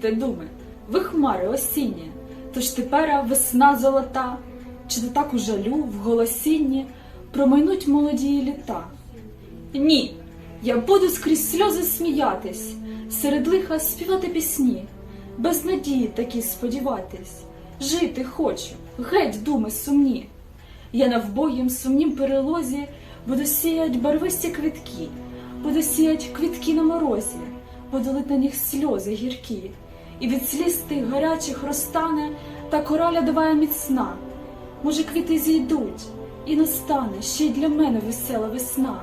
їдьте, думи, ви хмари осінні, тож тепера весна золота, чи то так у жалю в голосінні промайнуть молоді літа? Ні, я буду скрізь сльози сміятись, серед лиха співати пісні, без надії такі сподіватись, жити хочу, геть думи сумні. Я на вбогім сумнім перелозі буду сіять барвисті квітки, буду сіять квітки на морозі, буду лить на них сльози гіркі, і від сліз тих гарячих розтане та кора лядова міцна. Може, квіти зійдуть, і настане ще й для мене весела весна.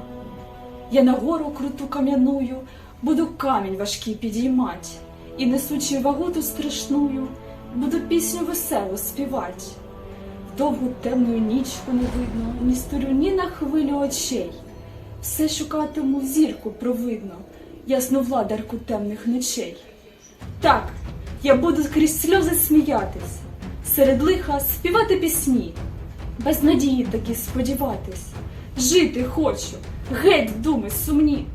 Я на гору круту кам'яную, буду камінь важкий підіймать, і несучи вагу ту страшную, буду пісню веселу співать. Довгу темну нічку не видно, ні сторю, ні на хвилю очей. Все шукатиму зірку провидно, ясну владарку темних ночей. Так, я буду крізь сльози сміятись, серед лиха співати пісні, без надії таки сподіватись, жити хочу, геть думи сумні.